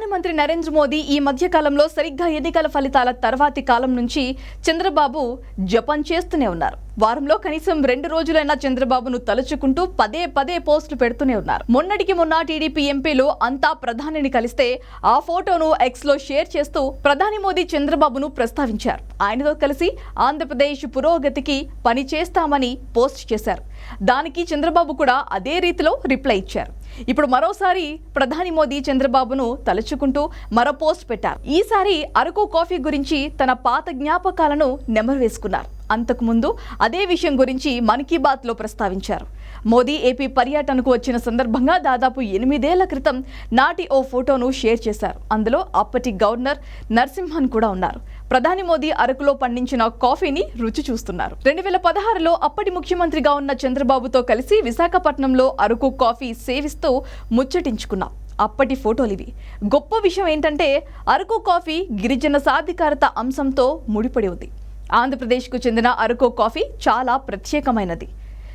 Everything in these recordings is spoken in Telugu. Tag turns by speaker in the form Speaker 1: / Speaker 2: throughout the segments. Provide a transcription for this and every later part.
Speaker 1: ప్రధానమంత్రి నరేంద్ర మోదీ ఈ మధ్య కాలంలో సరిగ్గా ఎన్నికల ఫలితాల తర్వాతి కాలం నుంచి చంద్రబాబు జపం చేస్తూనే ఉన్నారు. వారంలో కనీసం రెండు రోజులైనా చంద్రబాబును తలుచుకుంటూ పదే పదే పోస్టులు పెడుతూనే ఉన్నారు. మొన్నటికి మొన్న టీడీపీ ఎంపీలు అంతా ప్రధానిని కలిస్తే ఆ ఫోటోను ఎక్స్లో షేర్ చేస్తూ ప్రధాని మోదీ చంద్రబాబును ప్రస్తావించారు. ఆయనతో కలిసి ఆంధ్రప్రదేశ్ పురోగతికి పని చేస్తామని పోస్ట్ చేశారు. దానికి చంద్రబాబు కూడా అదే రీతిలో రిప్లై ఇచ్చారు. ఇప్పుడు మరోసారి ప్రధాని మోదీ చంద్రబాబును తలుచుకుంటూ మరో పోస్ట్ పెట్టారు. ఈసారి అరకు కాఫీ గురించి తన పాత జ్ఞాపకాలను నెమరు వేసుకున్నారు. అంతకుముందు అదే విషయం గురించి మన్ కీ బాత్లో ప్రస్తావించారు. మోదీ ఏపీ పర్యటనకు వచ్చిన సందర్భంగా దాదాపు ఎనిమిదేళ్ళ క్రితం నాటి ఓ ఫోటోను షేర్ చేశారు. అందులో అప్పటి గవర్నర్ నరసింహన్ కూడా ఉన్నారు. ప్రధాని మోదీ అరకులో పండించిన కాఫీని రుచి చూస్తున్నారు. రెండు వేల పదహారులో అప్పటి ముఖ్యమంత్రిగా ఉన్న చంద్రబాబుతో కలిసి విశాఖపట్నంలో అరకు కాఫీ సేవిస్తూ ముచ్చటించుకున్నాం. అప్పటి ఫోటోలు ఇవి. గొప్ప విషయం ఏంటంటే అరకు కాఫీ గిరిజన సాధికారత అంశంతో ముడిపడి ఉంది. ఆంధ్రప్రదేశ్కు చెందిన అరకు కాఫీ చాలా ప్రత్యేకమైనది.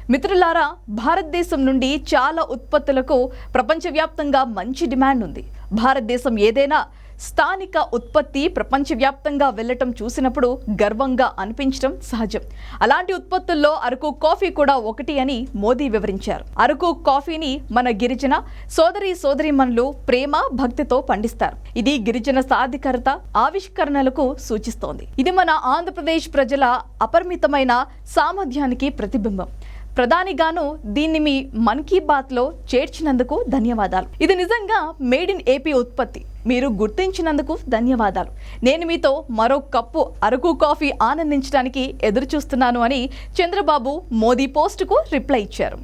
Speaker 1: మిత్రులారా భారతదేశం నుండి చాలా ఉత్పత్తులకు ప్రపంచవ్యాప్తంగా మంచి డిమాండ్ ఉంది. భారతదేశం ఏదైనా స్థానిక ఉత్పత్తి ప్రపంచవ్యాప్తంగా వెళ్ళటం చూసినప్పుడు గర్వంగా అనిపించడం సహజం. అలాంటి ఉత్పత్తుల్లో అరకు కాఫీ కూడా ఒకటి అని మోదీ వివరించారు. అరకు కాఫీని మన గిరిజన సోదరి సోదరిమణులు ప్రేమ భక్తితో పండిస్తారు. ఇది గిరిజన సాధికారత ఆవిష్కరణలకు సూచిస్తోంది. ఇది మన ఆంధ్రప్రదేశ్ ప్రజల అపరిమితమైన సామర్థ్యానికి ప్రతిబింబం. ప్రధానిగాను దీన్ని మీ మన్ కీ బాత్లో చేర్చినందుకు ధన్యవాదాలు. ఇది నిజంగా మేడ్ ఇన్ ఏపీ ఉత్పత్తి. మీరు గుర్తించినందుకు ధన్యవాదాలు. నేను మీతో మరో కప్పు అరకు కాఫీ ఆనందించడానికి ఎదురు చూస్తున్నాను అని చంద్రబాబు మోదీ పోస్టుకు రిప్లై ఇచ్చారు.